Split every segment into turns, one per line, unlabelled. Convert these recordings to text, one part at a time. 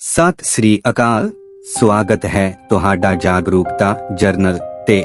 ਸਤਿ ਸ੍ਰੀ ਅਕਾਲ। ਸਵਾਗਤ ਹੈ ਤੁਹਾਡਾ ਜਾਗਰੂਕਤਾ ਜਰਨਲ ਤੇ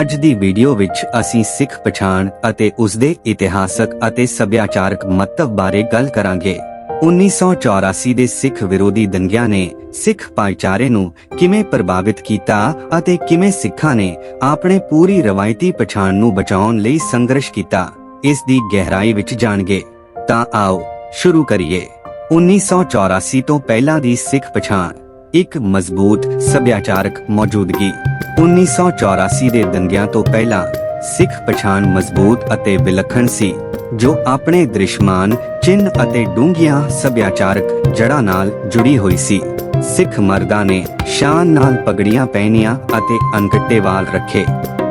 ਅੱਜ ਦੀ ਵੀਡੀਓ ਵਿੱਚ ਅਸੀਂ ਸਿੱਖ ਪਛਾਣ ਅਤੇ ਉਸ ਦੇ ਇਤਿਹਾਸਕ ਅਤੇ ਸੱਭਿਆਚਾਰਕ ਮਹੱਤਵ ਬਾਰੇ ਗੱਲ ਕਰਾਂਗੇ। 1984 ਦੇ ਸਿੱਖ ਵਿਰੋਧੀ ਦੰਗਿਆਂ ਨੇ ਸਿੱਖ ਭਾਈਚਾਰੇ ਨੂੰ ਕਿਵੇਂ ਪ੍ਰਭਾਵਿਤ ਕੀਤਾ ਅਤੇ ਕਿਵੇਂ ਸਿੱਖਾਂ ਨੇ ਆਪਣੇ ਪੂਰੀ ਰਵਾਇਤੀ ਪਛਾਣ ਨੂੰ ਬਚਾਉਣ ਲਈ ਸੰਘਰਸ਼ ਕੀਤਾ, ਇਸ ਦੀ ਗਹਿਰਾਈ ਵਿੱਚ ਜਾਣਗੇ। ਤਾਂ ਆਓ ਸ਼ੁਰੂ ਕਰੀਏ। 1984 ਤੋਂ ਪਹਿਲਾਂ ਦੀ ਸਿੱਖ ਪਛਾਣ, ਇੱਕ ਮਜ਼ਬੂਤ ਸੱਭਿਆਚਾਰਕ ਮੌਜੂਦਗੀ। 1984 ਦੇ ਦੰਗਿਆਂ ਤੋਂ ਪਹਿਲਾਂ, ਸਿੱਖ ਪਛਾਣ ਮਜ਼ਬੂਤ ਅਤੇ ਵਿਲੱਖਣ ਸੀ, ਜੋ ਆਪਣੇ ਦ੍ਰਿਸ਼ਮਾਨ ਚਿੰਨ ਅਤੇ ਡੂੰਘੀਆਂ ਸੱਭਿਆਚਾਰਕ ਜੜ੍ਹਾਂ ਨਾਲ ਜੁੜੀ ਹੋਈ ਸੀ। ਸਿੱਖ ਮਰਦਾਂ ਨੇ ਸ਼ਾਨ ਨਾਲ ਪਗੜੀਆਂ ਪਹਿਨੀਆਂ ਅਤੇ ਅਣਕੱਟੇ ਵਾਲ ਰੱਖੇ।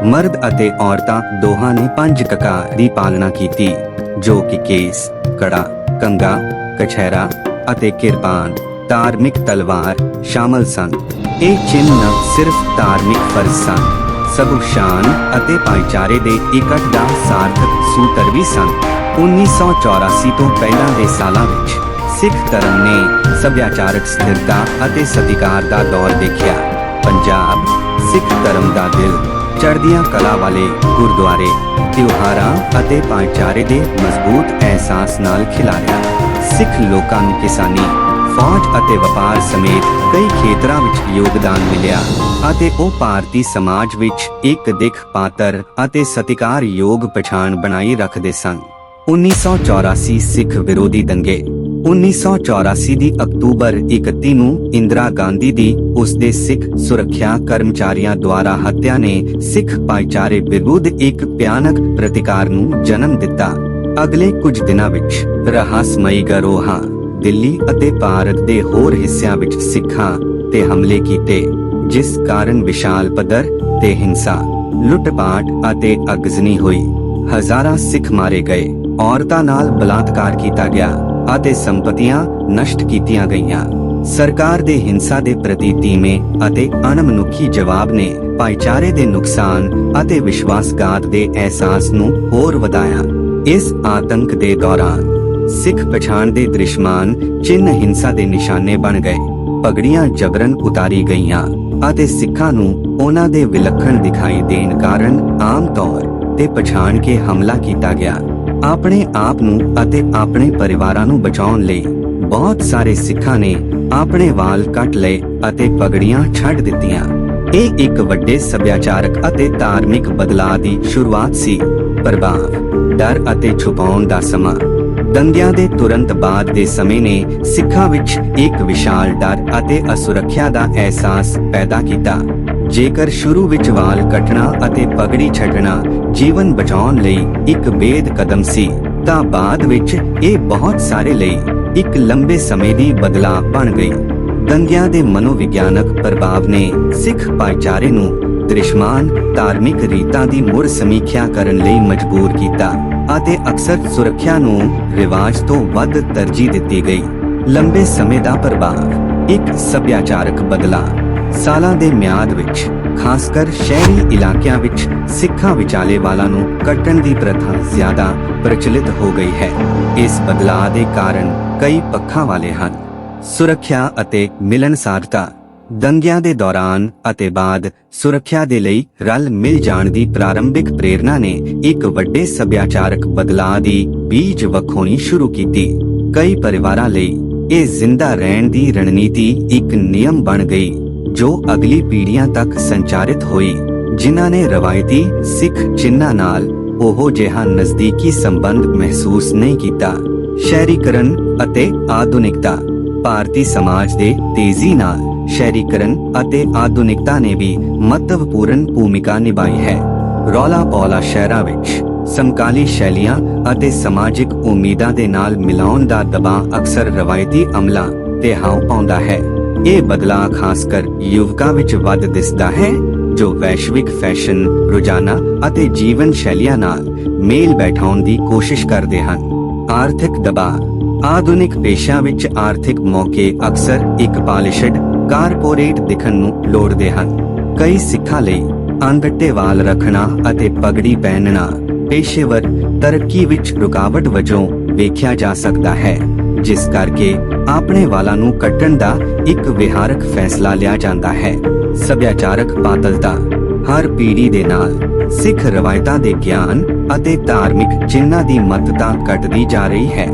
ਮਰਦ ਅਤੇ ਔਰਤਾਂ ਦੋਹਾਂ ਨੇ ਪੰਜ ਕਕਾਰ ਦੀ ਪਾਲਣਾ ਕੀਤੀ, ਜੋ ਕਿ ਕੇਸ, ਕੜਾ, ਕੰਗਾ ਕਛਹਿਰਾ ਅਤੇ ਕਿਰਪਾਨ ਧਾਰਮਿਕ ਤਲਵਾਰ ਸ਼ਾਮਲ ਸਨ। ਇਹ ਚਿੰਨ੍ਹ ਨਾ ਸਿਰਫ ਧਾਰਮਿਕ ਫਰਜ਼ ਸਨ, ਸਗੋਂ ਸ਼ਾਨ ਅਤੇ ਭਾਈਚਾਰੇ ਦੇ ਇਕੱਠ ਦਾ ਸਾਰਥਕ ਸੂਤਰ ਵੀ ਸਨ। 1984 ਤੋਂ ਪਹਿਲਾਂ ਦੇ ਸਾਲਾਂ ਵਿੱਚ ਸਿੱਖ ਧਰਮ ਨੇ ਸੱਭਿਆਚਾਰਕ ਸਥਿਰਤਾ ਅਤੇ ਸਤਿਕਾਰ ਦਾ ਦੌਰ ਦੇਖਿਆ। ਪੰਜਾਬ ਸਿੱਖ ਧਰਮ ਦਾ ਦਿਲ ਚੜ੍ਹਦੀਆਂ ਕਲਾ ਵਾਲੇ ਗੁਰਦੁਆਰੇ, ਤਿਉਹਾਰਾਂ ਅਤੇ ਭਾਈਚਾਰੇ ਦੇ ਮਜ਼ਬੂਤ ਅਹਿਸਾਸ ਨਾਲ ਖਿਲਾਰਿਆ। ਸਿੱਖ ਲੋਕਾਂ ਨੂੰ ਕਿਸਾਨੀ, ਫੌਜ ਅਤੇ ਵਪਾਰ ਸਮੇਤ ਕਈ ਖੇਤਰਾਂ ਵਿੱਚ ਯੋਗਦਾਨ ਮਿਲਿਆ ਅਤੇ ਉਹ ਭਾਰਤੀ ਸਮਾਜ ਵਿੱਚ ਇੱਕ ਦਿੱਖ ਪਾਤਰ ਅਤੇ ਸਤਿਕਾਰਯੋਗ ਪਛਾਣ ਬਣਾਈ ਰੱਖਦੇ ਸਨ। 1984 ਸਿੱਖ ਵਿਰੋਧੀ ਦੰਗੇ 1984 ਦੀ ਅਕਤੂਬਰ 31 ਨੂੰ ਇੰਦਰਾ ਗਾਂਧੀ ਦੀ ਉਸਦੇ ਸਿੱਖ ਸੁਰੱਖਿਆ ਕਰਮਚਾਰੀਆਂ ਦੁਆਰਾ ਹੱਤਿਆ ਨੇ ਸਿੱਖ ਭਾਈਚਾਰੇ ਵਿਰੁੱਧ ਇੱਕ ਭਿਆਨਕ ਪ੍ਰਤੀਕਾਰ ਨੂੰ ਜਨਮ ਦਿੱਤਾ। ਅਗਲੇ ਕੁਝ ਦਿਨਾਂ ਵਿੱਚ ਰਹੱਸਮਈ ਗਰੋਹਾਂ ਦਿੱਲੀ ਅਤੇ ਭਾਰਤ ਦੇ ਹੋਰ ਹਿੱਸਿਆਂ ਵਿੱਚ ਸਿੱਖਾਂ ਤੇ ਹਮਲੇ ਕੀਤੇ, ਜਿਸ ਕਾਰਨ ਵਿਸ਼ਾਲ ਪੱਧਰ ਤੇ ਹਿੰਸਾ, ਲੁੱਟਪਾਟ ਅਤੇ ਅਗਜ਼ਨੀ ਹੋਈ। ਹਜ਼ਾਰਾਂ ਸਿੱਖ ਮਾਰੇ ਗਏ। ਔਰਤਾਂ ਨਾਲ ਬਲਾਤਕਾਰ ਕੀਤਾ ਗਿਆ। ਅਤੇ ਸੰਪਤੀਆਂ ਨਸ਼ਟ ਕੀਤੀਆਂ ਗਈਆਂ। ਸਰਕਾਰ ਦੇ ਹਿੰਸਾ ਦੇ ਪ੍ਰਤੀ ਧੀਮੇ ਅਤੇ ਅਣਮਨੁੱਖੀ ਜਵਾਬ ਨੇ ਭਾਈਚਾਰੇ ਦੇ ਨੁਕਸਾਨ ਅਤੇ ਵਿਸ਼ਵਾਸਘਾਤ ਦੇ ਅਹਿਸਾਸ ਨੂੰ ਹੋਰ ਵਧਾਇਆ। ਇਸ ਆਤੰਕ ਦੇ ਦੌਰਾਨ ਸਿੱਖ ਪਛਾਣ ਦੇ ਦ੍ਰਿਸ਼ਮਾਨ ਚਿੰਨ ਹਿੰਸਾ ਦੇ ਨਿਸ਼ਾਨੇ ਬਣ ਗਏ। ਪਗੜੀਆਂ ਜਬਰਨ ਉਤਾਰੀ ਗਈਆਂ ਅਤੇ ਸਿੱਖਾਂ ਨੂੰ ਉਹਨਾਂ ਦੇ ਵਿਲੱਖਣ ਦਿਖਾਈ ਦੇਣ ਕਾਰਨ ਆਮ ਤੌਰ ਤੇ ਪਛਾਣ ਕੇ ਹਮਲਾ ਕੀਤਾ ਗਿਆ। ਆਪਣੇ ਆਪ ਨੂੰ ਅਤੇ ਆਪਣੇ ਪਰਿਵਾਰਾਂ ਨੂੰ ਬਚਾਉਣ ਲਈ ਬਹੁਤ ਸਾਰੇ ਸਿੱਖਾਂ ਨੇ ਆਪਣੇ ਵਾਲ ਕੱਟ ਲਏ ਅਤੇ ਪਗੜੀਆਂ ਛੱਡ ਦਿੱਤੀਆਂ। ਇਹ ਇੱਕ ਵੱਡੇ ਸੱਭਿਆਚਾਰਕ ਅਤੇ ਧਾਰਮਿਕ ਬਦਲਾਅ ਦੀ ਸ਼ੁਰੂਆਤ ਸੀ। ਪ੍ਰਭਾਵ, ਡਰ ਅਤੇ ਛੁਪਾਉਣ ਦਾ ਸਮਾਂ। ਦੰਗਿਆਂ ਦੇ ਤੁਰੰਤ ਬਾਅਦ ਦੇ ਸਮੇਂ ਨੇ ਸਿੱਖਾਂ ਵਿੱਚ ਇੱਕ ਵਿਸ਼ਾਲ ਡਰ ਅਤੇ ਅਸੁਰੱਖਿਆ ਦਾ ਅਹਿਸਾਸ ਪੈਦਾ ਕੀਤਾ। ਜੇਕਰ ਸ਼ੁਰੂ ਵਿੱਚ ਵਾਲ ਕੱਟਣਾ ਅਤੇ ਪਗੜੀ ਛੱਡਣਾ ਜੀਵਨ ਬਚਾਉਣ ਲਈ ਇੱਕ ਬੇਦ ਕਦਮ ਸੀ, ਤਾਂ ਬਾਅਦ ਵਿੱਚ ਇਹ ਬਹੁਤ ਸਾਰੇ ਲਈ ਇੱਕ ਲੰਬੇ ਸਮੇਂ ਦੀ ਬਦਲਾਅ ਬਣ ਗਈ। ਦੰਗਿਆਂ ਦੇ ਮਨੋਵਿਗਿਆਨਕ ਪ੍ਰਭਾਵ ਨੇ ਸਿੱਖ ਭਾਈਚਾਰੇ ਨੂੰ ਦ੍ਰਿਸ਼ਮਾਨ ਧਾਰਮਿਕ ਰੀਤਾਂ ਦੀ ਮੁੜ ਸਮੀਖਿਆ ਕਰਨ ਲਈ ਮਜਬੂਰ ਕੀਤਾ ਅਤੇ ਅਕਸਰ ਸੁਰੱਖਿਆ ਨੂੰ ਰਿਵਾਜ ਤੋਂ ਵੱਧ ਤਰਜੀਹ ਦਿੱਤੀ ਗਈ। ਲੰਬੇ ਸਮੇਂ ਦਾ ਪ੍ਰਭਾਵ, ਇੱਕ ਸੱਭਿਆਚਾਰਕ ਬਦਲਾਅ। ਸਾਲਾਂ ਦੇ ਮਿਆਦ ਵਿੱਚ ਖਾਸ ਕਰ ਸ਼ਹਿਰੀ ਇਲਾਕਿਆਂ ਵਿੱਚ ਸਿੱਖਾਂ ਵਿਚਾਲੇ ਵਾਲਾਂ ਨੂੰ ਕੱਟਣ ਦੀ ਪ੍ਰਥਾ ਜ਼ਿਆਦਾ ਪ੍ਰਚਲਿਤ ਹੋ ਗਈ ਹੈ। ਇਸ ਬਦਲਾਅ ਦੇ ਕਾਰਨ ਕਈ ਪੱਖਾਂ ਵਾਲੇ ਹਨ। ਸੁਰੱਖਿਆ ਅਤੇ ਮਿਲਨਸਾਰਤਾ ਦੰਗਿਆਂ ਦੇ ਦੌਰਾਨ ਅਤੇ ਬਾਅਦ ਸੁਰੱਖਿਆ ਦੇ ਲਈ ਰਲ ਮਿਲ ਜਾਣ ਦੀ ਪ੍ਰਾਰੰਭਿਕ ਪ੍ਰੇਰਣਾ ਨੇ ਇੱਕ ਵੱਡੇ ਸੱਭਿਆਚਾਰਕ ਬਦਲਾਅ ਦੀ ਬੀਜ ਵਖੋਣੀ ਸ਼ੁਰੂ ਕੀਤੀ। ਕਈ ਪਰਿਵਾਰਾਂ ਲਈ ਇਹ ਜ਼ਿੰਦਾ ਰਹਿਣ ਦੀ ਰਣਨੀਤੀ ਇੱਕ ਨਿਯਮ ਬਣ ਗਈ। ਜੋ ਅਗਲੀ ਪੀੜ੍ਹੀਆਂ ਤੱਕ ਸੰਚਾਰਿਤ ਹੋਈ, ਜਿਨ੍ਹਾਂ ਨੇ ਰਵਾਇਤੀ ਸਿੱਖ ਚਿੰਨ੍ਹਾਂ ਨਾਲ ਉਹ ਜਿਹਾ ਨਜ਼ਦੀਕੀ ਸੰਬੰਧ ਮਹਿਸੂਸ ਨਹੀਂ ਕੀਤਾ। ਸ਼ਹਿਰੀਕਰਨ ਅਤੇ ਆਧੁਨਿਕਤਾ। ਭਾਰਤੀ ਸਮਾਜ ਦੇ ਤੇਜ਼ੀ ਨਾਲ ਸ਼ਹਿਰੀਕਰਨ ਅਤੇ ਆਧੁਨਿਕਤਾ ਨੇ ਵੀ ਮਹੱਤਵਪੂਰਨ ਭੂਮਿਕਾ ਨਿਭਾਈ ਹੈ। ਰੌਲਾ ਪੌਲਾ ਸ਼ਹਿਰਾਂ ਵਿੱਚ ਸਮਕਾਲੀ ਸ਼ੈਲੀਆਂ ਅਤੇ ਸਮਾਜਿਕ ਉਮੀਦਾਂ ਦੇ ਨਾਲ ਮਿਲਾਉਣ ਦਾ ਦਬਾਅ ਅਕਸਰ ਰਵਾਇਤੀ ਅਮਲਾਂ ਤੇ ਹਾਉ ਪਾਉਂਦਾ ਹੈ। ਇਹ ਬਦਲਾਅ ਖਾਸ ਯੁਵਕਾਂ ਵਿੱਚ ਵੱਧ ਦਿਸਦਾ ਹੈ, ਜੋ ਵੈਸ਼ਵਿਕ ਫੈਸ਼ਨ ਰੁਝਾਨਾਂ ਅਤੇ ਜੀਵਨ ਸ਼ੈਲੀਆਂ ਨਾਲ ਮੇਲ ਬੈਠਾਉਣ ਦੀ ਕੋਸ਼ਿਸ਼ ਕਰਦੇ ਹਨ। ਆਰਥਿਕ ਦਬਾਅ। ਆਧੁਨਿਕ ਪੇਸ਼ਾ ਵਿੱਚ ਆਰਥਿਕ ਮੌਕੇ ਅਕਸਰ ਇੱਕ ਪਾਲਿਸ਼ਡ, ਕਾਰਪੋਰੇਟ ਦਿਖਣ ਨੂੰ ਲੋੜਦੇ ਹਨ। ਕਈ ਸਿੱਖਾਂ ਲਈ ਅੰਗੱਟੇ ਵਾਲ ਰੱਖਣਾ ਅਤੇ ਪਗੜੀ ਪਹਿਨਣਾ ਪੇਸ਼ੇਵਰ ਤਰੱਕੀ ਵਿੱਚ ਰੁਕਾਵਟ ਵਜੋਂ ਵੇਖਿਆ ਜਾ ਸਕਦਾ ਹੈ। ਜਿਸ ਕਰਕੇ ਆਪਣੇ ਵਾਲਾਂ ਨੂੰ ਕੱਟਣ ਦਾ ਇੱਕ ਵਿਹਾਰਕ ਫੈਸਲਾ ਲਿਆ ਜਾਂਦਾ ਹੈ। ਸੱਭਿਆਚਾਰਕ ਪਾਤਲਤਾ ਹਰ ਪੀੜ੍ਹੀ ਦੇ ਨਾਲ ਸਿੱਖ ਰਵਾਇਤਾਂ ਦੇ ਗਿਆਨ ਅਤੇ ਧਾਰਮਿਕ ਚਿੰਨ੍ਹਾਂ ਦੀ ਮਹੱਤਤਾ ਘਟਦੀ ਜਾ ਰਹੀ ਹੈ।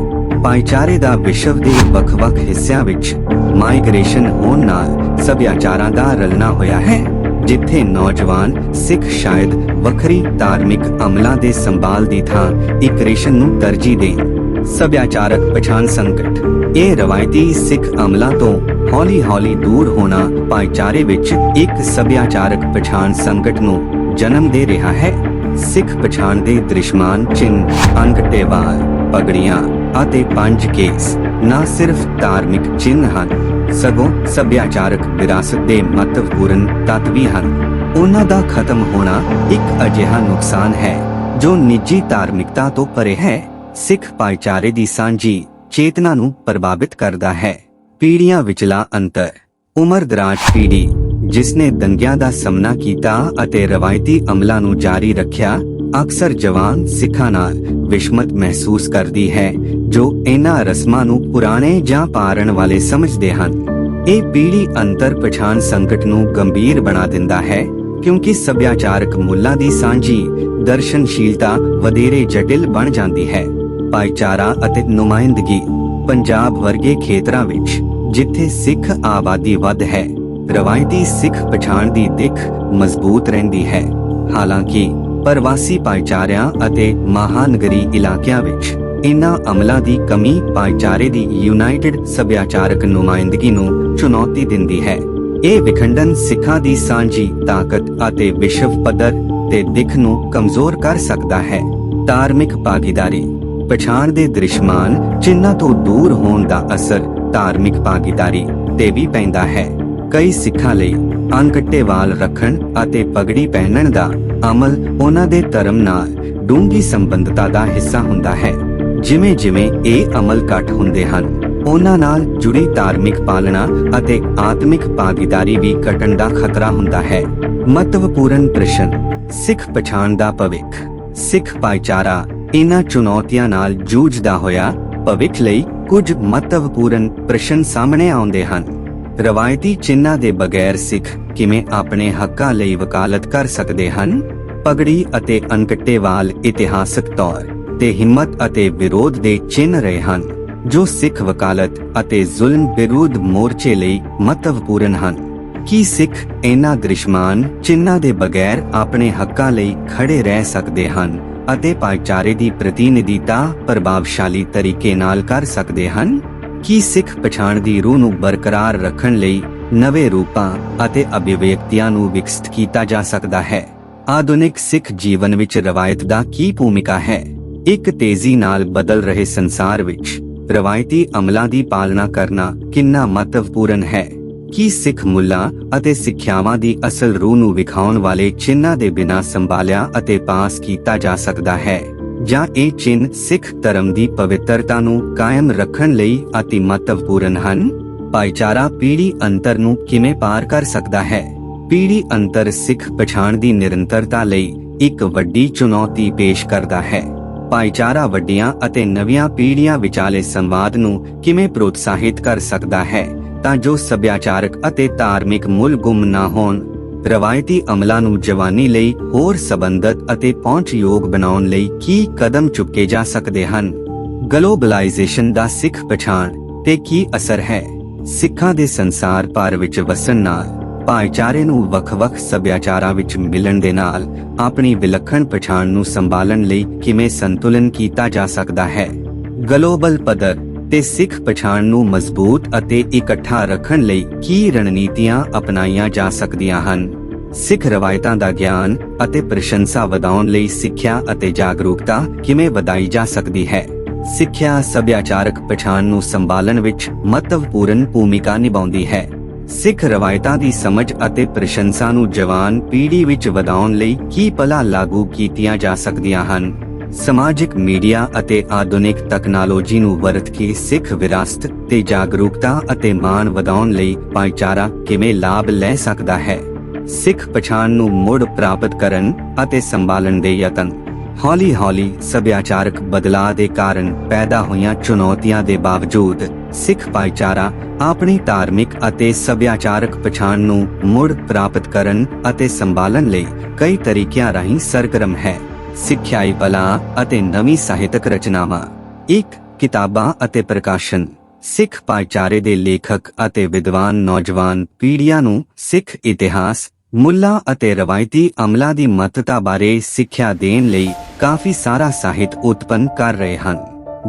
ਭਾਈਚਾਰੇ ਦਾ ਵਿਸ਼ਵ ਦੇ ਵੱਖ-ਵੱਖ ਹਿੱਸਿਆਂ ਵਿੱਚ ਮਾਈਗ੍ਰੇਸ਼ਨ ਹੋਣ ਨਾਲ ਸੱਭਿਆਚਾਰਾਂ ਦਾ ਰਲਣਾ ਹੋਇਆ ਹੈ, ਜਿੱਥੇ ਨੌਜਵਾਨ ਸਿੱਖ ਸ਼ਾਇਦ ਵੱਖਰੀ ਧਾਰਮਿਕ ਅਮਲਾਂ ਦੇ ਸੰਭਾਲ ਦੀ ਥਾਂ ਇਕਰੇਸ਼ਨ ਨੂੰ ਤਰਜੀਹ ਦੇਣ ਸੱਭਿਆਚਾਰਕ ਪਛਾਣ ਸੰਕਟ। ਇਹ ਰਵਾਇਤੀ ਸਿੱਖ ਅਮਲਾਂ ਤੋਂ ਹੌਲੀ-ਹੌਲੀ ਦੂਰ ਹੋਣਾ ਭਾਈਚਾਰੇ ਵਿੱਚ ਇੱਕ ਸੱਭਿਆਚਾਰਕ ਪਛਾਣ ਸੰਕਟ ਨੂੰ ਜਨਮ ਦੇ ਰਿਹਾ ਹੈ। ਸਿੱਖ ਪਛਾਣ ਦੇ ਦ੍ਰਿਸ਼ਮਾਨ ਚਿੰਨ੍ਹ ਅੰਗਠੇ ਵਾਲ ਪਗੜੀਆਂ ਅਤੇ ਪੰਜ ਕੇਸ ਨਾ ਸਿਰਫ ਧਾਰਮਿਕ ਚਿੰਨ੍ਹ ਹਨ, ਸਗੋਂ ਸੱਭਿਆਚਾਰਕ ਵਿਰਾਸਤ ਦੇ ਮਹੱਤਵਪੂਰਨ ਤੱਤ ਵੀ ਹਨ। ਉਹਨਾਂ ਦਾ ਖਤਮ ਹੋਣਾ ਇੱਕ ਅਜਿਹਾ ਨੁਕਸਾਨ ਹੈ ਜੋ ਨਿੱਜੀ ਧਾਰਮਿਕਤਾ ਤੋਂ ਪਰੇ ਹੈ। ਸਿੱਖ ਭਾਈਚਾਰੇ ਦੀ ਸਾਂਝੀ ਚੇਤਨਾ ਨੂੰ ਪ੍ਰਭਾਵਿਤ ਕਰਦਾ ਹੈ। ਪੀੜ੍ਹੀਆਂ ਵਿਚਲਾ ਅੰਤਰ। ਉਮਰ ਦਰਾਜ ਪੀੜ੍ਹੀ ਜਿਸ ਨੇ ਦੰਗਿਆਂ ਦਾ ਸਾਹਮਣਾ ਕੀਤਾ ਅਤੇ ਰਵਾਇਤੀ ਅਮਲਾਂ ਨੂੰ ਜਾਰੀ ਰੱਖਿਆ, ਅਕਸਰ ਜਵਾਨ ਸਿੱਖਾਂ ਨਾਲ ਵਿਸ਼ਮਤ ਮਹਿਸੂਸ ਕਰਦੀ ਹੈ, ਜੋ ਇਹਨਾਂ ਰਸਮਾਂ ਨੂੰ ਪੁਰਾਣੇ ਜਾਂ ਪਾਰਨ ਵਾਲੇ ਸਮਝਦੇ ਹਨ। ਇਹ ਪੀੜ੍ਹੀ ਅੰਤਰ ਪਛਾਣ ਸੰਕਟ ਨੂੰ ਗੰਭੀਰ ਬਣਾ ਦਿੰਦਾ ਹੈ, ਕਿਉਂਕਿ ਸੱਭਿਆਚਾਰਕ ਮੁੱਲਾਂ ਦੀ ਸਾਂਝੀ ਦਰਸ਼ਨਸ਼ੀਲਤਾ ਵਧੇਰੇ ਜਟਿਲ ਬਣ ਜਾਂਦੀ ਹੈ। ਭਾਈਚਾਰਾ ਅਤੇ ਨੁਮਾਇੰਦਗੀ ਪੰਜਾਬ ਵਰਗੇ ਖੇਤਰਾਂ ਵਿੱਚ, ਜਿੱਥੇ ਸਿੱਖ ਆਬਾਦੀ ਵੱਧ ਹੈ, ਰਵਾਇਤੀ ਸਿੱਖ ਪਛਾਣ ਦੀ ਦਿੱਖ ਮਜ਼ਬੂਤ ਰਹਿੰਦੀ ਹੈ। ਹਾਲਾਂਕਿ, ਪ੍ਰਵਾਸੀ ਭਾਈਚਾਰਿਆਂ ਅਤੇ ਮਹਾਨਗਰੀ ਇਲਾਕਿਆਂ ਵਿੱਚ ਇਨ੍ਹਾਂ ਅਮਲਾਂ ਦੀ ਕਮੀ ਭਾਈਚਾਰੇ ਦੀ ਯੂਨਾਈਟਿਡ ਸੱਭਿਆਚਾਰਕ ਨੁਮਾਇੰਦਗੀ ਨੂੰ ਚੁਣੌਤੀ ਦਿੰਦੀ ਹੈ। ਇਹ ਵਿਖੰਡਨ ਸਿੱਖਾਂ ਦੀ ਸਾਂਝੀ ਤਾਕਤ ਅਤੇ ਵਿਸ਼ਵ ਪੱਧਰ ਤੇ ਦਿੱਖ ਨੂੰ ਕਮਜ਼ੋਰ ਕਰ ਸਕਦਾ ਹੈ। ਧਾਰਮਿਕ ਭਾਗੀਦਾਰੀ ਪਛਾਣ ਦੇ ਦ੍ਰਿਸ਼ਮਾਨ ਚਿੰਨ੍ਹਾਂ ਤੋਂ ਦੂਰ ਹੋਣ ਦਾ ਅਸਰ ਧਾਰਮਿਕ ਭਾਗੀਦਾਰੀ ਤੇ ਵੀ ਪੈਂਦਾ ਹੈ। ਕਈ ਸਿੱਖਾਂ ਲਈ ਅੰਕਟੇ ਵਾਲ ਰੱਖਣ ਅਤੇ ਪਗੜੀ ਪਹਿਨਣ ਦਾ ਅਮਲ ਉਹਨਾਂ ਦੇ ਧਰਮ ਨਾਲ ਡੂੰਘੀ ਸੰਬੰਧਤਾ ਦਾ ਹਿੱਸਾ ਹੁੰਦਾ ਹੈ। ਜਿਵੇਂ ਜਿਵੇਂ ਇਹ ਅਮਲ ਘੱਟ ਹੁੰਦੇ ਹਨ, ਉਹਨਾਂ ਨਾਲ ਜੁੜੀ ਧਾਰਮਿਕ ਪਾਲਣਾ ਅਤੇ ਆਤਮਿਕ ਭਾਗੀਦਾਰੀ ਵੀ ਘਟਣ ਦਾ ਖਤਰਾ ਹੁੰਦਾ ਹੈ। ਮਹੱਤਵਪੂਰਨ ਪ੍ਰਸ਼ਨ, ਸਿੱਖ ਪਛਾਣ ਦਾ ਭਵਿੱਖ। ਸਿੱਖ ਭਾਈਚਾਰਾ ਇਹਨਾਂ ਚੁਣੌਤੀਆਂ ਨਾਲ ਜੂਝਦਾ ਹੋਇਆ ਭਵਿੱਖ ਲਈ ਕੁਝ ਮਹੱਤਵਪੂਰਨ ਪ੍ਰਸ਼ਨ ਸਾਹਮਣੇ ਆਉਂਦੇ ਹਨ। ਰਵਾਇਤੀ ਚਿੰਨ੍ਹਾਂ ਦੇ ਬਗੈਰ ਸਿੱਖ ਕਿਵੇਂ ਆਪਣੇ ਹੱਕਾਂ ਲਈ ਵਕਾਲਤ ਕਰ ਸਕਦੇ ਹਨ? ਪਗੜੀ ਅਤੇ ਅਨਕਟੇ ਇਤਿਹਾਸਕ ਤੌਰ ਤੇ ਹਿੰਮਤ ਅਤੇ ਵਿਰੋਧ ਦੇ ਚਿੰਨ੍ਹ ਰਹੇ ਹਨ, ਜੋ ਸਿੱਖ ਵਕਾਲਤ ਅਤੇ ਜ਼ੁਲਮ ਵਿਰੋਧ ਮੋਰਚੇ ਲਈ ਮਹੱਤਵਪੂਰਨ ਹਨ। ਕੀ ਸਿੱਖ ਇਹਨਾਂ ਦ੍ਰਿਸ਼ਮਾਨ ਚਿੰਨ੍ਹਾਂ ਦੇ ਬਗੈਰ ਆਪਣੇ ਹੱਕਾਂ ਲਈ ਖੜੇ ਰਹਿ ਸਕਦੇ ਹਨ? ਅਤੇ ਭਾਈਚਾਰੇ ਦੀ ਪ੍ਰਤੀਨਿਧੀਤਾ ਪ੍ਰਭਾਵਸ਼ਾਲੀ ਤਰੀਕੇ ਨਾਲ ਕਰ ਸਕਦੇ ਹਨ? ਕੀ ਸਿੱਖ ਪਛਾਣ ਦੀ ਰੂਹ ਨੂੰ ਬਰਕਰਾਰ ਰੱਖਣ ਲਈ ਨਵੇਂ ਰੂਪਾਂ ਅਤੇ ਅਭਿਵਿਅਕਤੀਆਂ ਨੂੰ ਵਿਕਸਿਤ ਕੀਤਾ ਜਾ ਸਕਦਾ ਹੈ? ਆਧੁਨਿਕ ਸਿੱਖ ਜੀਵਨ ਵਿੱਚ ਰਵਾਇਤ ਦਾ ਕੀ ਭੂਮਿਕਾ ਹੈ? ਇੱਕ ਤੇਜ਼ੀ ਨਾਲ ਬਦਲ ਰਹੇ ਸੰਸਾਰ ਵਿੱਚ ਰਵਾਇਤੀ ਅਮਲਾਂ ਦੀ ਪਾਲਣਾ ਕਰਨਾ ਕਿੰਨਾ ਮਹੱਤਵਪੂਰਨ ਹੈ? ਕੀ ਸਿੱਖ ਮੁੱਲਾਂ ਅਤੇ ਸਿੱਖਿਆਵਾਂ ਦੀ ਅਸਲ ਰੂਹ ਨੂੰ ਵਿਖਾਉਣ ਵਾਲੇ ਚਿੰਨ੍ਹਾਂ ਦੇ ਬਿਨਾਂ ਸੰਭਾਲਿਆ ਅਤੇ ਪਾਸ ਕੀਤਾ ਜਾ ਸਕਦਾ ਹੈ? ਜਾਂ ਇਹ ਚਿੰਨ੍ਹ ਸਿੱਖ ਧਰਮ ਦੀ ਪਵਿੱਤਰਤਾ ਨੂੰ ਕਾਇਮ ਰੱਖਣ ਲਈ ਅਤੀ ਮਹੱਤਵਪੂਰਨ ਹਨ? ਭਾਈਚਾਰਾ ਪੀੜ੍ਹੀ ਅੰਤਰ ਨੂੰ ਕਿਵੇਂ ਪਾਰ ਕਰ ਸਕਦਾ ਹੈ? ਪੀੜ੍ਹੀ ਅੰਤਰ ਸਿੱਖ ਪਛਾਣ ਦੀ ਨਿਰੰਤਰਤਾ ਲਈ ਇੱਕ ਵੱਡੀ ਚੁਣੌਤੀ ਪੇਸ਼ ਕਰਦਾ ਹੈ। ਭਾਈਚਾਰਾ ਵੱਡੀਆਂ ਅਤੇ ਨਵੀਆਂ ਪੀੜ੍ਹੀਆਂ ਵਿਚਾਲੇ ਸੰਵਾਦ ਨੂੰ ਕਿਵੇਂ ਪ੍ਰੋਤਸਾਹਿਤ ਕਰ ਸਕਦਾ ਹੈ? ਤਾਂ ਜੋ ਸੱਭਿਆਚਾਰਕ ਅਤੇ ਧਾਰਮਿਕ ਮੁੱਲ ਗੁੰਮ ਨਾ ਹੋਣ, ਰਵਾਇਤੀ ਅਮਲਾਂ ਨੂੰ ਜਵਾਨੀ ਲਈ ਹੋਰ ਸਬੰਧਤ ਅਤੇ ਪਹੁੰਚਯੋਗ ਬਣਾਉਣ ਲਈ ਕੀ ਕਦਮ ਚੁੱਕੇ ਜਾ ਸਕਦੇ ਹਨ? ਗਲੋਬਲਾਈਜੇਸ਼ਨ ਦਾ ਸਿੱਖ ਪਛਾਣ ਤੇ ਕੀ ਅਸਰ ਹੈ? ਸਿੱਖਾਂ ਦੇ ਸੰਸਾਰ ਭਰ ਵਿੱਚ ਵਸਣ ਨਾਲ, ਭਾਈਚਾਰੇ ਨੂੰ ਵੱਖ-ਵੱਖ ਸੱਭਿਆਚਾਰਾਂ ਵਿੱਚ ਮਿਲਣ ਦੇ ਨਾਲ, ਆਪਣੀ ਵਿਲੱਖਣ ਪਛਾਣ ਨੂੰ ਸੰਭਾਲਣ ਲਈ ਕਿਵੇਂ ਸੰਤੁਲਨ ਕੀਤਾ ਜਾ ਸਕਦਾ ਹੈ? ਗਲੋਬਲ ਪੱਧਰ ਤੇ ਸਿੱਖ ਪਛਾਣ ਨੂੰ ਮਜ਼ਬੂਤ ਅਤੇ ਇਕੱਠਾ ਰੱਖਣ ਲਈ ਕੀ ਰਣਨੀਤੀਆਂ ਅਪਣਾਈਆਂ ਜਾ ਸਕਦੀਆਂ ਹਨ? ਸਿੱਖ ਰਵਾਇਤਾਂ ਦਾ ਗਿਆਨ ਅਤੇ ਪ੍ਰਸ਼ੰਸਾ ਵਧਾਉਣ ਲਈ ਸਿੱਖਿਆ ਅਤੇ ਜਾਗਰੂਕਤਾ ਕਿਵੇਂ ਵਧਾਈ ਜਾ ਸਕਦੀ ਹੈ? ਸਿੱਖਿਆ ਸੱਭਿਆਚਾਰਕ ਪਛਾਣ ਨੂੰ ਸੰਭਾਲਣ ਵਿੱਚ ਮਹੱਤਵਪੂਰਨ ਭੂਮਿਕਾ ਨਿਭਾਉਂਦੀ ਹੈ। ਸਿੱਖ ਰਵਾਇਤਾਂ ਦੀ ਸਮਝ ਅਤੇ ਪ੍ਰਸ਼ੰਸਾ ਨੂੰ ਜਵਾਨ ਪੀੜ੍ਹੀ ਵਿੱਚ ਵਧਾਉਣ ਲਈ ਕੀ ਪਲਾ ਲਾਗੂ ਕੀਤੀਆਂ ਜਾ ਸਕਦੀਆਂ ਹਨ? ਸਮਾਜਿਕ ਮੀਡੀਆ ਅਤੇ ਆਧੁਨਿਕ ਤਕਨਾਲੋਜੀ ਨੂੰ ਵਰਤ ਕੇ ਸਿੱਖ ਵਿਰਾਸਤ ਤੇ ਜਾਗਰੂਕਤਾ ਅਤੇ ਮਾਣ ਵਧਾਉਣ ਲਈ ਭਾਈਚਾਰਾ ਕਿਵੇਂ ਲਾਭ ਲੈ ਸਕਦਾ ਹੈ? ਸਿੱਖ ਪਛਾਣ ਨੂੰ ਮੁੜ ਪ੍ਰਾਪਤ ਕਰਨ ਅਤੇ ਸੰਭਾਲਣ ਦੇ ਯਤਨ। ਹੌਲੀ-ਹੌਲੀ ਸੱਭਿਆਚਾਰਕ ਬਦਲਾਅ ਦੇ ਕਾਰਨ ਪੈਦਾ ਹੋਈਆਂ ਚੁਣੌਤੀਆਂ ਦੇ ਬਾਵਜੂਦ ਸਿੱਖ ਭਾਈਚਾਰਾ ਆਪਣੀ ਧਾਰਮਿਕ ਅਤੇ ਸੱਭਿਆਚਾਰਕ ਪਛਾਣ ਨੂੰ ਮੁੜ ਪ੍ਰਾਪਤ ਕਰਨ ਅਤੇ ਸੰਭਾਲਣ ਲਈ ਕਈ ਤਰੀਕਿਆਂ ਰਾਹੀਂ ਸਰਗਰਮ ਹੈ। ਸਿੱਖਿਆਈ ਬਲਾ ਅਤੇ ਨਵੀਂ ਸਾਹਿਤਕ ਰਚਨਾਵਾਂ, ਇੱਕ ਕਿਤਾਬਾਂ ਅਤੇ ਪ੍ਰਕਾਸ਼ਨ, ਸਿੱਖ ਭਾਈਚਾਰੇ ਦੇ ਲੇਖਕ ਅਤੇ ਵਿਦਵਾਨ ਨੌਜਵਾਨ ਪੀੜ੍ਹੀਆਂ ਨੂੰ ਸਿੱਖ ਇਤਿਹਾਸ, ਮੁੱਲਾਂ ਅਤੇ ਰਵਾਇਤੀ ਅਮਲਾਂ ਦੀ ਮਹੱਤਤਾ ਬਾਰੇ ਸਿੱਖਿਆ ਦੇਣ ਲਈ ਕਾਫੀ ਸਾਰਾ ਸਾਹਿਤ ਉਤਪੰਨ ਕਰ ਰਹੇ ਹਨ।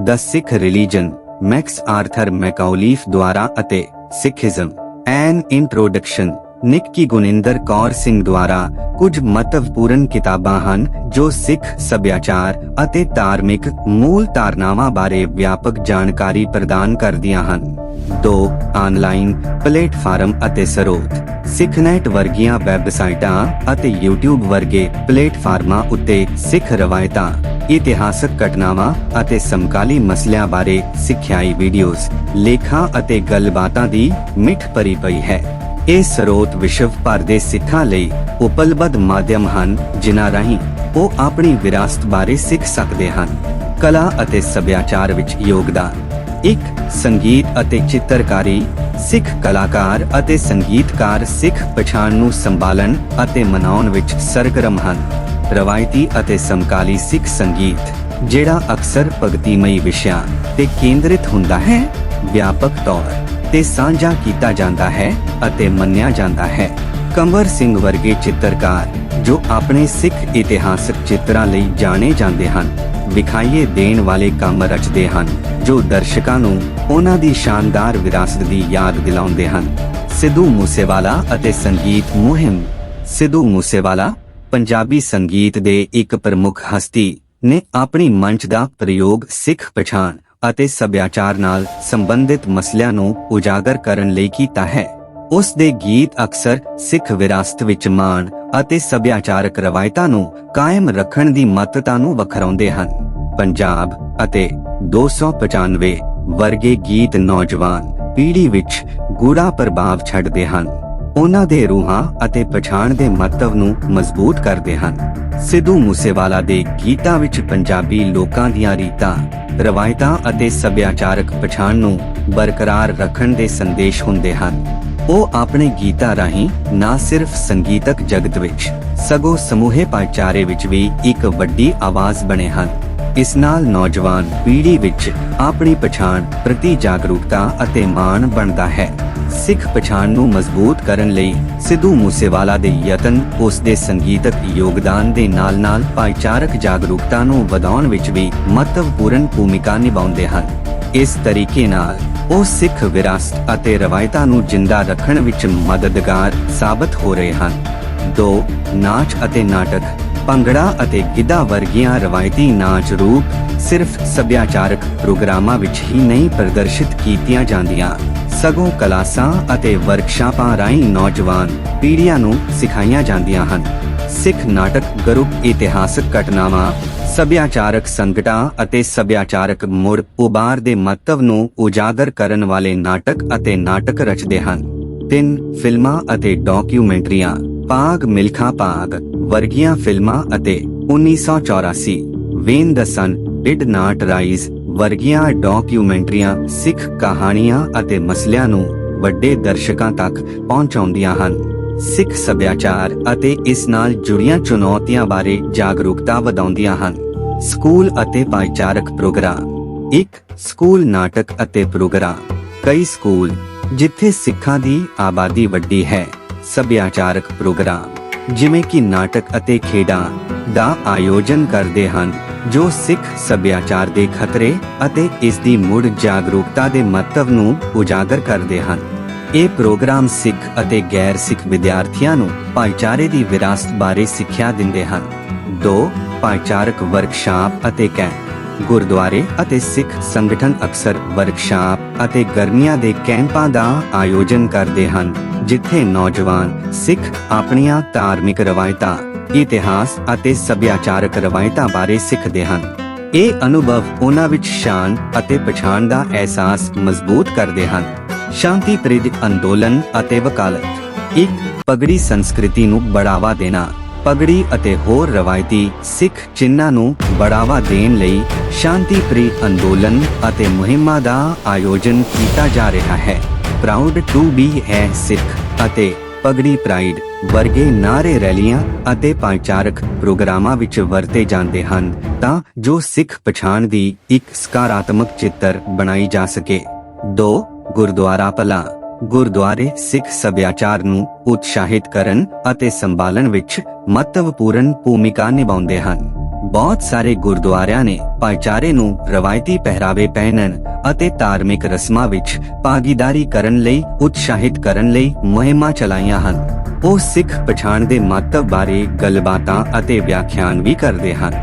The Sikh religion, Max Arthur Macauliffe ਦੁਆਰਾ ਅਤੇ Sikhism, an introduction Nikky Guninder Kaur Singh ਦੁਆਰਾ ਕੁਝ ਮਹੱਤਵਪੂਰਨ ਕਿਤਾਬਾਂ ਹਨ, ਜੋ ਸਿੱਖ ਸੱਭਿਆਚਾਰ ਅਤੇ ਧਾਰਮਿਕ ਮੂਲ ਧਾਰਨਾਵਾਂ ਬਾਰੇ ਵਿਆਪਕ ਜਾਣਕਾਰੀ ਪ੍ਰਦਾਨ ਕਰਦੀਆਂ ਹਨ। ਦੋ ਆਨਲਾਈਨ ਪਲੇਟਫਾਰਮ ਅਤੇ ਸਰੋਤ। ਸਿੱਖਨੈਟ ਵਰਗੀਆਂ ਵੈਬਸਾਈਟਾਂ ਅਤੇ YouTube ਵਰਗੇ ਪਲੇਟਫਾਰਮਾਂ ਉੱਤੇ ਸਿੱਖ ਰਵਾਇਤਾਂ, ਇਤਿਹਾਸਕ ਘਟਨਾਵਾਂ ਅਤੇ ਸਮਕਾਲੀ ਮਸਲਿਆਂ ਬਾਰੇ ਸਿੱਖਿਆਈ ਵੀਡੀਓਜ਼ ਲੇਖਾਂ ਅਤੇ ਗੱਲਬਾਤਾਂ ਦੀ ਮਿੱਠ ਭਰੀ ਪਈ ਹੈ। ਇਹ ਸਰੋਤ ਵਿਸ਼ਵ ਭਰ ਦੇ ਸਿੱਖਾਂ ਲਈ ਉਪਲਬਧ ਮਾਧਿਅਮ ਹਨ, ਜਿਨ੍ਹਾਂ ਰਾਹੀਂ ਉਹ ਆਪਣੀ ਵਿਰਾਸਤ ਬਾਰੇ ਸਿੱਖ ਸਕਦੇ ਹਨ, ਕਲਾ ਅਤੇ ਸੱਭਿਆਚਾਰ ਵਿੱਚ ਯੋਗਦਾਨ। ਇੱਕ ਸੰਗੀਤ ਅਤੇ ਚਿੱਤਰਕਾਰੀ, ਸਿੱਖ ਕਲਾਕਾਰ ਅਤੇ ਸੰਗੀਤਕਾਰ ਸਿੱਖ ਪਛਾਣ ਨੂੰ ਸੰਭਾਲਣ ਅਤੇ ਮਨਾਉਣ ਵਿੱਚ ਸਰਗਰਮ ਹਨ। ਰਵਾਇਤੀ ਅਤੇ ਸਮਕਾਲੀ ਸਿੱਖ ਸੰਗੀਤ, ਜਿਹੜਾ ਅਕਸਰ ਭਗਤੀਮਈ ਵਿਸ਼ਿਆਂ ਤੇ ਕੇਂਦਰਿਤ ਹੁੰਦਾ ਹੈ, ਵਿਆਪਕ ਤੌਰ ਤੇ ਸਾਂਝਾ ਕੀਤਾ ਜਾਂਦਾ ਹੈ ਅਤੇ ਮੰਨਿਆ ਜਾਂਦਾ ਹੈ। ਕੰਵਰ ਸਿੰਘ ਵਰਗੇ ਚਿੱਤਰਕਾਰ ਜੋ ਆਪਣੇ ਸਿੱਖ ਇਤਿਹਾਸਕ ਚਿੱਤਰਾਂ ਲਈ ਜਾਣੇ ਜਾਂਦੇ ਹਨ, ਵਿਖਾਈਏ ਦੇਣ ਵਾਲੇ ਕੰਮ ਰਚਦੇ ਹਨ, ਜੋ ਦਰਸ਼ਕਾਂ ਨੂੰ ਉਹਨਾਂ ਦੀ ਸ਼ਾਨਦਾਰ ਵਿਰਾਸਤ ਦੀ ਯਾਦ ਦਿਲਾਉਂਦੇ ਹਨ। ਸਿੱਧੂ ਮੂਸੇਵਾਲਾ ਅਤੇ ਸੰਗੀਤ ਮੁਹਿੰਮ। ਸਿੱਧੂ ਮੂਸੇਵਾਲਾ, ਪੰਜਾਬੀ ਸੰਗੀਤ ਦੇ ਇੱਕ ਪ੍ਰਮੁੱਖ ਹਸਤੀ, ਨੇ ਆਪਣੀ ਮੰਚ ਦਾ ਪ੍ਰਯੋਗ ਸਿੱਖ ਪਛਾਣ ਅਤੇ ਸੱਭਿਆਚਾਰ ਨਾਲ ਸੰਬੰਧਿਤ ਮਸਲਿਆਂ ਨੂੰ ਉਜਾਗਰ ਕਰਨ ਲਈ ਕੀਤਾ ਹੈ। ਉਸ ਦੇ ਗੀਤ ਅਕਸਰ ਸਿੱਖ ਵਿਰਾਸਤ ਵਿੱਚ ਮਾਣ ਅਤੇ ਸੱਭਿਆਚਾਰਕ ਰਵਾਇਤਾਂ ਨੂੰ ਕਾਇਮ ਰੱਖਣ ਦੀ ਮਹੱਤਤਾ ਨੂੰ ਵਖਰਾਉਂਦੇ ਹਨ। ਪੰਜਾਬ ਅਤੇ 295 ਵਰਗੇ ਗੀਤ ਨੌਜਵਾਨ ਪੀੜ੍ਹੀ ਵਿੱਚ ਗੂੜਾ ਪ੍ਰਭਾਵ ਛੱਡਦੇ ਹਨ। ਉਹਨਾਂ ਦੇ ਰੂਹਾਂ ਅਤੇ ਪਛਾਣ ਦੇ ਮਹੱਤਵ ਨੂੰ ਮਜ਼ਬੂਤ ਕਰਦੇ ਹਨ। ਸਿੱਧੂ ਮੂਸੇਵਾਲਾ ਦੇ ਗੀਤਾਂ ਵਿੱਚ ਪੰਜਾਬੀ ਲੋਕਾਂ ਦੀਆਂ ਰੀਤਾਂ, ਰਵਾਇਤਾਂ ਅਤੇ ਸੱਭਿਆਚਾਰਕ ਪਛਾਣ ਨੂੰ ਬਰਕਰਾਰ ਰੱਖਣ ਦੇ ਸੰਦੇਸ਼ ਹੁੰਦੇ ਹਨ। ਉਹ ਆਪਣੇ ਗੀਤਾਂ ਰਾਹੀਂ ਨਾ ਸਿਰਫ ਸੰਗੀਤਕ ਜਗਤ ਵਿੱਚ, ਸਗੋਂ ਸਮੂਹੇ ਭਾਈਚਾਰੇ ਵਿੱਚ ਵੀ ਇੱਕ ਵੱਡੀ ਆਵਾਜ਼ ਬਣੇ ਹਨ। ਇਸ ਨਾਲ ਨੌਜਵਾਨ ਪੀੜ੍ਹੀ ਵਿੱਚ ਆਪਣੀ ਪਛਾਣ ਪ੍ਰਤੀ ਜਾਗਰੂਕਤਾ ਅਤੇ ਮਾਣ ਬਣਦਾ ਹੈ। ਸਿੱਖ ਪਛਾਣ ਨੂੰ ਮਜ਼ਬੂਤ ਕਰਨ ਲਈ ਸਿੱਧੂ ਮੂਸੇਵਾਲਾ ਦੇ ਯਤਨ, ਉਸ ਦੇ ਸੰਗੀਤਕ ਯੋਗਦਾਨ ਦੇ ਨਾਲ-ਨਾਲ ਭਾਈਚਾਰਕ ਜਾਗਰੂਕਤਾ ਨੂੰ ਵਧਾਉਣ ਵਿੱਚ ਵੀ ਮਹੱਤਵਪੂਰਨ ਭੂਮਿਕਾ ਨਿਭਾਉਂਦੇ ਹਨ। ਇਸ ਤਰੀਕੇ ਨਾਲ ਉਹ ਸਿੱਖ ਵਿਰਾਸਤ ਅਤੇ ਰਵਾਇਤਾਂ ਨੂੰ ਜਿੰਦਾ ਰੱਖਣ ਵਿੱਚ ਮਦਦਗਾਰ ਸਾਬਤ ਹੋ ਰਹੇ ਹਨ। ਦੋ, ਨਾਚ ਅਤੇ ਨਾਟਕ। ਭੰਗੜਾ ਅਤੇ ਗਿੱਧਾ ਵਰਗੀਆਂ ਰਵਾਇਤੀ ਨਾਚ ਰੂਪ ਸਿਰਫ ਸੱਭਿਆਚਾਰਕ ਪ੍ਰੋਗਰਾਮਾਂ ਵਿੱਚ ਹੀ ਨਹੀਂ ਪ੍ਰਦਰਸ਼ਿਤ ਕੀਤੀਆਂ ਜਾਂਦੀਆਂ। ਸਗੋਂ ਕਲਾਸਾਂ ਅਤੇ ਵਰਕਸ਼ਾਪਾਂ ਰਾਹੀਂ ਨੌਜਵਾਨ ਪੀੜ੍ਹੀਆਂ ਨੂੰ ਸਿਖਾਈਆਂ ਜਾਂਦੀਆਂ ਹਨ। ਸਿੱਖ ਨਾਟਕ ਗਰੁੱਪ ਇਤਿਹਾਸਕ ਘਟਨਾਵਾਂ, ਸੱਭਿਆਚਾਰਕ ਸੰਕਟਾਂ ਅਤੇ ਸੱਭਿਆਚਾਰਕ ਮੁੜ ਉਬਾਰ ਦੇ ਮਹੱਤਵ ਨੂੰ ਉਜਾਗਰ ਕਰਨ ਵਾਲੇ ਨਾਟਕ ਅਤੇ ਨਾਟਕ ਰਚਦੇ ਹਨ। ਤਿੰਨ ਫਿਲਮਾਂ ਅਤੇ ਡਾਕੂਮੈਂਟਰੀਆਂ। ਪਾਗ ਮਿਲਖਾ ਪਾਗ ਵਰਗੀਆਂ ਫਿਲਮਾਂ ਅਤੇ 1984 when the sun, did not rise, ਵਰਗੀਆਂ ਡਾਕੂਮੈਂਟਰੀਆਂ, ਸਿੱਖ ਕਹਾਣੀਆਂ ਅਤੇ ਮਸਲਿਆਂ ਨੂੰ ਵੱਡੇ ਦਰਸ਼ਕਾਂ ਤੱਕ ਪਹੁੰਚਾਉਂਦੀਆਂ ਹਨ। ਸਿੱਖ ਸੱਭਿਆਚਾਰ ਅਤੇ ਇਸ ਨਾਲ ਜੁੜੀਆਂ ਚੁਣੌਤੀਆਂ ਬਾਰੇ ਜਾਗਰੂਕਤਾ ਵਧਾਉਂਦੀਆਂ ਹਨ। ਸਕੂਲ ਅਤੇ ਭਾਈਚਾਰਕ ਪ੍ਰੋਗਰਾਮ। ਇੱਕ ਸਕੂਲ ਨਾਟਕ ਅਤੇ ਪ੍ਰੋਗਰਾਮ। ਕਈ ਸਕੂਲ, ਜਿੱਥੇ ਸਿੱਖਾਂ ਦੀ ਆਬਾਦੀ ਵੱਡੀ ਹੈ। ਸੱਭਿਆਚਾਰਕ ਪ੍ਰੋਗਰਾਮ, ਜਿਵੇਂ ਕਿ ਨਾਟਕ ਅਤੇ ਖੇਡਾਂ ਦਾ ਆਯੋਜਨ ਕਰਦੇ ਹਨ, ਜੋ ਸਿੱਖ ਸੱਭਿਆਚਾਰ ਦੇ ਖਤਰੇ ਅਤੇ ਇਸ ਦੀ ਮੁੜ ਜਾਗਰੂਕਤਾ ਦੇ ਮਹੱਤਵ ਨੂੰ ਉਜਾਗਰ ਕਰਦੇ ਹਨ। ਇਹ ਪ੍ਰੋਗਰਾਮ ਸਿੱਖ ਅਤੇ ਗੈਰ ਸਿੱਖ ਵਿਦਿਆਰਥੀਆਂ ਨੂੰ ਭਾਈਚਾਰੇ ਦੀ ਵਿਰਾਸਤ ਬਾਰੇ ਸਿੱਖਿਆ ਦਿੰਦੇ ਹਨ। ਦੋ, ਭਾਈਚਾਰਕ ਵਰਕਸ਼ਾਪ ਅਤੇ ਕੈਂਪ। ਗੁਰਦੁਆਰੇ ਅਤੇ ਸਿੱਖ ਸੰਗਠਨ ਅਕਸਰ ਵਰਕਸ਼ਾਪ ਅਤੇ ਗਰਮੀਆਂ ਦੇ ਕੈਂਪਾਂ ਦਾ ਆਯੋਜਨ ਕਰਦੇ ਹਨ, ਜਿੱਥੇ ਨੌਜਵਾਨ ਸਿੱਖ ਆਪਣੀਆਂ ਧਾਰਮਿਕ ਰਵਾਇਤਾਂ, ਇਤਿਹਾਸ ਅਤੇ ਸੱਭਿਆਚਾਰਕ ਰਵਾਇਤਾਂ ਬਾਰੇ ਸਿੱਖਦੇ ਹਨ। ਇਹ ਅਨੁਭਵ ਉਹਨਾਂ ਵਿੱਚ ਸ਼ਾਨ ਅਤੇ ਪਛਾਣ ਦਾ ਅਹਿਸਾਸ ਮਜ਼ਬੂਤ ਕਰਦੇ ਹਨ। ਸ਼ਾਂਤੀ ਪ੍ਰਿਦ ਅੰਦੋਲਨ ਅਤੇ ਵਕਾਲਤ। ਇੱਕ ਪਗੜੀ ਸੰਸਕ੍ਰਿਤੀ ਨੂੰ ਬੜਾਵਾ ਦੇਣਾ ਪਗੜੀ ਅਤੇ ਹੋਰ ਰਵਾਇਤੀ ਸਿੱਖ ਚਿੰਨ੍ਹਾਂ ਨੂੰ ਬੜਾਵਾ ਦੇਣ ਲਈ ਸ਼ਾਂਤੀ ਅੰਦੋਲਨ ਅਤੇ ਮੁਹਿੰਮਾਂ ਦਾ ਆਯੋਜਨ ਕੀਤਾ ਜਾ ਰਿਹਾ ਹੈ। ਪ੍ਰਾਊਡ ਟੂ ਬੀ ਹੈ ਸਿੱਖ ਅਤੇ ਪਗੜੀ ਪ੍ਰਾਈਡ ਵਰਗੇ ਨਾਰੇ ਰੈਲੀਆਂ ਅਤੇ ਭਾਈਚਾਰਕ ਪ੍ਰੋਗਰਾਮਾਂ ਵਿੱਚ ਵਰਤੇ ਜਾਂਦੇ ਹਨ ਤਾਂ ਜੋ ਸਿੱਖ ਪਛਾਣ ਦੀ ਇੱਕ ਸਕਾਰਾਤਮਕ ਚਿੱਤਰ ਬਣਾਈ ਜਾ ਸਕੇ। 2 ਗੁਰਦੁਆਰਾ ਭਲਾ। ਗੁਰਦੁਆਰੇ ਸਿੱਖ ਸੱਭਿਆਚਾਰ ਨੂੰ ਉਤਸ਼ਾਹਿਤ ਕਰਨ ਅਤੇ ਸੰਭਾਲਣ ਵਿੱਚ ਮਹੱਤਵਪੂਰਨ ਭੂਮਿਕਾ ਨਿਭਾਉਂਦੇ ਹਨ। ਬਹੁਤ ਸਾਰੇ ਗੁਰਦੁਆਰਿਆਂ ਨੇ ਭਾਈਚਾਰੇ ਨੂੰ ਰਵਾਇਤੀ ਪਹਿਰਾਵੇ ਪਹਿਨਣ ਅਤੇ ਧਾਰਮਿਕ ਰਸਮਾਂ ਵਿੱਚ ਭਾਗੀਦਾਰੀ ਕਰਨ ਲਈ, ਉਤਸ਼ਾਹਿਤ ਕਰਨ ਲਈ ਮੁਹਿੰਮਾਂ ਚਲਾਈਆਂ ਹਨ। ਉਹ ਸਿੱਖ ਪਛਾਣ ਦੇ ਮਹੱਤਵ ਬਾਰੇ ਗੱਲਬਾਤਾਂ ਅਤੇ ਵਿਆਖਿਆਨ ਵੀ ਕਰਦੇ ਹਨ।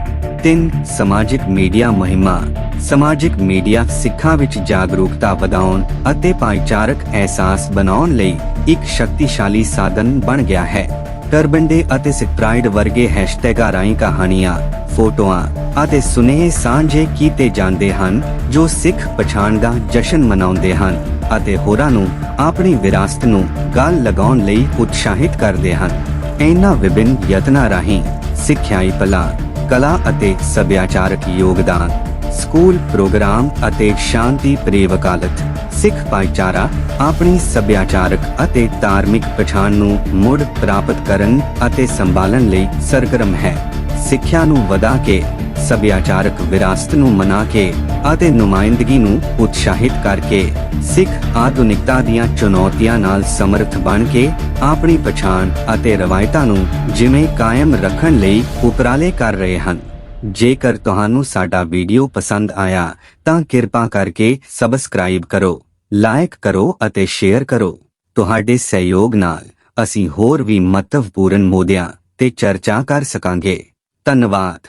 ਤਿੰਨ ਸਮਾਜਿਕ ਮੀਡੀਆ ਮੁਹਿੰਮਾਂ, ਸਮਾਜਿਕ ਮੀਡੀਆ ਸਿੱਖਾਂ ਵਿੱਚ ਜਾਗਰੂਕਤਾ ਵਧਾਉਣ ਅਤੇ ਭਾਈਚਾਰਕ ਅਹਿਸਾਸ ਬਣਾਉਣ ਲਈ ਇੱਕ ਸ਼ਕਤੀਸ਼ਾਲੀ ਸਾਧਨ ਬਣ ਗਿਆ ਹੈ। ਟਰਬਨ ਅਤੇ ਸਿੱਖ ਵਰਗੇ ਹੈਸ਼ਟੈਗਾਂ ਰਾਹੀਂ ਕਹਾਣੀਆਂ, ਫੋਟੋਆਂ ਅਤੇ ਸੁਨੇਹੇ ਸਾਂਝੇ ਕੀਤੇ ਜਾਂਦੇ ਹਨ, ਜੋ ਸਿੱਖ ਪਛਾਣ ਦਾ ਜਸ਼ਨ ਮਨਾਉਂਦੇ ਹਨ ਅਤੇ ਹੋਰਾਂ ਨੂੰ ਆਪਣੀ ਵਿਰਾਸਤ ਨੂੰ ਗੱਲ ਲਗਾਉਣ ਲਈ ਉਤਸ਼ਾਹਿਤ ਕਰਦੇ ਹਨ। ਇਹਨਾਂ ਵਿਭਿੰਨ ਯਤਨਾਂ ਰਾਹੀਂ ਸਿੱਖਿਆਈ ਪਲਾ ਕਲਾ ਅਤੇ ਸੱਭਿਆਚਾਰਕ ਯੋਗਦਾਨ, ਸਕੂਲ ਪ੍ਰੋਗਰਾਮ ਅਤੇ ਸ਼ਾਂਤੀ ਪ੍ਰਿय ਵਕਾਲਤ ਸਿੱਖ ਭਾਈਚਾਰਾ, ਆਪਣੀ ਸੱਭਿਆਚਾਰਕ ਅਤੇ ਧਾਰਮਿਕ ਪਛਾਣ ਨੂੰ ਮੁੜ ਪ੍ਰਾਪਤ ਕਰਨ ਅਤੇ ਸੰਭਾਲਣ ਲਈ ਸਰਗਰਮ ਹੈ। ਸਿੱਖਿਆ ਨੂੰ ਵਧਾ ਕੇ ਸੱਭਿਆਚਾਰਕ ਵਿਰਾਸਤ ਨੂੰ ਮਨਾ ਕੇ ਅਤੇ ਨੁਮਾਇੰਦਗੀ ਨੂੰ ਉਤਸ਼ਾਹਿਤ ਕਰਕੇ ਸਿੱਖ ਆਧੁਨਿਕਤਾ ਦੀਆਂ ਚੁਣੌਤੀਆਂ ਨਾਲ ਸਮਰਥ ਬਣ ਕੇ ਆਪਣੀ ਪਛਾਣ ਅਤੇ ਰਵਾਇਤਾਂ ਨੂੰ ਜਿਵੇਂ ਕਾਇਮ ਰੱਖਣ ਲਈ ਉਪਰਾਲੇ ਕਰ ਰਹੇ ਹਨ। ਜੇਕਰ ਤੁਹਾਨੂੰ ਸਾਡਾ ਵੀਡੀਓ ਪਸੰਦ ਆਇਆ, ਤਾਂ ਕਿਰਪਾ ਕਰਕੇ ਸਬਸਕ੍ਰਾਈਬ ਕਰੋ ਲਾਈਕ ਕਰੋ ਅਤੇ ਸ਼ੇਅਰ ਕਰੋ। ਤੁਹਾਡੇ ਸਹਿਯੋਗ ਨਾਲ ਅਸੀਂ ਹੋਰ ਵੀ ਮਹੱਤਵਪੂਰਨ ਮੁੱਦਿਆਂ ਤੇ ਚਰਚਾ ਕਰ ਸਕਾਂਗੇ। ਧੰਨਵਾਦ।